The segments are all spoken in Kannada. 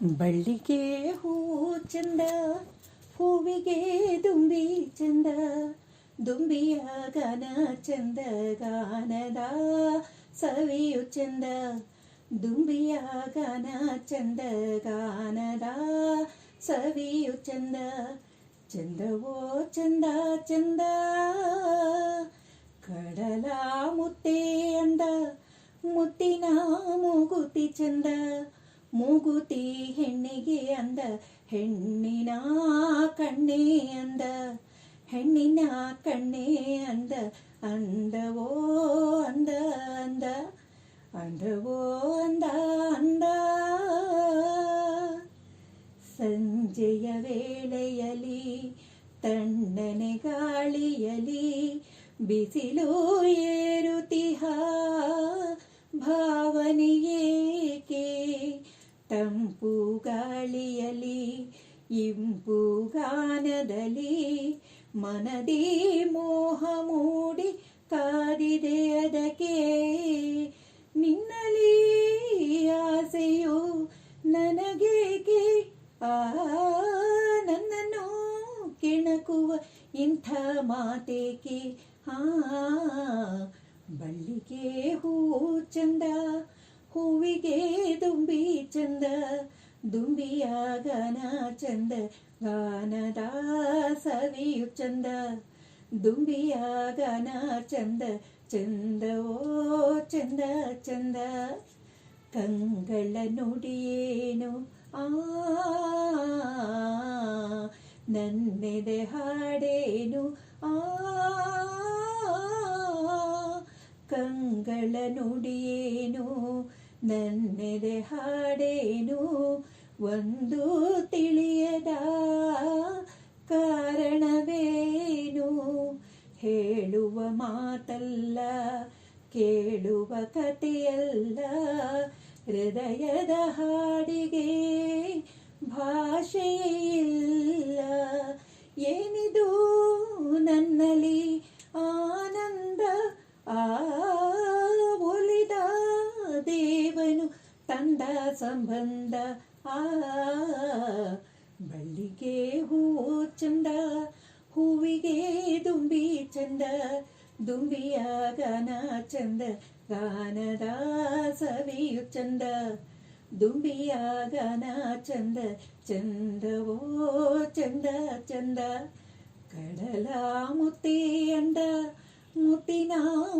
ಬಳ್ಳಿಗೆ ಹೂ ಚಂದ ಹೂವಿಗೆ ದುಂಬಿ ಚಂದ ದುಂಬಿಯ ಗಾನ ಚಂದ ಗಾನದ ಸವಿಯು ಚಂದ ದುಂಬಿಯ ಗಾನ ಚಂದ ಗಾನದ ಸವಿಯು ಚಂದ ಚಂದವೋ ಚಂದ ಚಂದ ಕಡಲ ಮುತ್ತೆ ಅಂದ ಮುತ್ತಿನ ಮೂಗುತಿ ಚಂದ ಮೂಗುತಿ ಹೆಣ್ಣಿಗೆ ಅಂದ, ಹೆಣ್ಣಿನ ಕಣ್ಣೇ ಅಂದ, ಹೆಣ್ಣಿನ ಕಣ್ಣೆ ಅಂದ, ಅಂದವೋ ಅಂದ ಅಂದ, ಅಂದವೋ ಅಂದ ಅಂದ. ಸಂಜೆಯ ವೇಳೆಯಲಿ ತಣ್ಣನೆ ಗಾಳಿಯಲಿ ಬಿಸಿಲು ಏರುತಿಹ ಭಾವನೆಯೇಕೆ ತಂಪು ಗಾಳಿಯಲಿ ಇಂಪು ಗಾನದಲ್ಲಿ ಮನದಿ ಮೋಹ ಮೂಡಿ ಕಾದಿದೆ ಅದಕ್ಕೆ. ನಿನ್ನಲಿ ಆಸೆಯು ನನಗೇಕೆ? ಆ, ನನ್ನನ್ನು ಕೆಣಕುವ ಇಂಥ ಮಾತೇಕೆ? ಆ, ಬಳ್ಳಿಗೆ ಹೂ ಚಂದ ಹೂವಿಗೆ ದುಂಬಿ ಚಂದ ದುಂಬಿಯ ಗಾನ ಚಂದ ಗಾನದ ಸವಿಯು ಚಂದ ದುಂಬಿಯ ಚಂದ ಚಂದ ಓ ಚಂದ ಚಂದ. ಕಂಗಳ ನುಡಿಯೇನು ಆ, ನನ್ನೆದೆ ಹಾಡೇನು ಆ. ಕಂಗಳ ನುಡಿಯೇನು ನನ್ನೆದೆ ಹಾಡೇನು? ಒಂದು ತಿಳಿಯದ ಕಾರಣವೇನು? ಹೇಳುವ ಮಾತಲ್ಲ ಕೇಳುವ ಕಥೆಯಲ್ಲ ಹೃದಯದ ಹಾಡಿಗೆ ಭಾಷೆಯಿಲ್ಲ ಏನಿ ಸಂಬಂಧ ಆ ಬಳ್ಳಿಗೆ ಹೂ ಚಂದ ಹೂವಿಗೆ ದುಂಬಿ ಚಂದ ದುಂಬಿಯ ಗಾನ ಚಂದ ಗಾನದ ಸವಿಯು ಚಂದ ದುಂಬಿಯ ಗಾನ ಚಂದ ಚಂದವೋ ಚಂದ ಚಂದ ಕಡಲ ಮುತ್ತಿ ಅಂದ ಮುತ್ತಿನ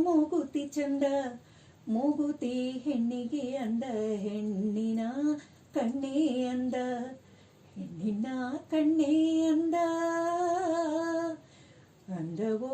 ಮೂಗುತಿ ಚಂದ ಮೂಗುತಿ ಹೆಣ್ಣಿಗೆ ಅಂದ ಹೆಣ್ಣಿನ ಕಣ್ಣೆ ಅಂದ ಅಂದವೋ ಅಂದ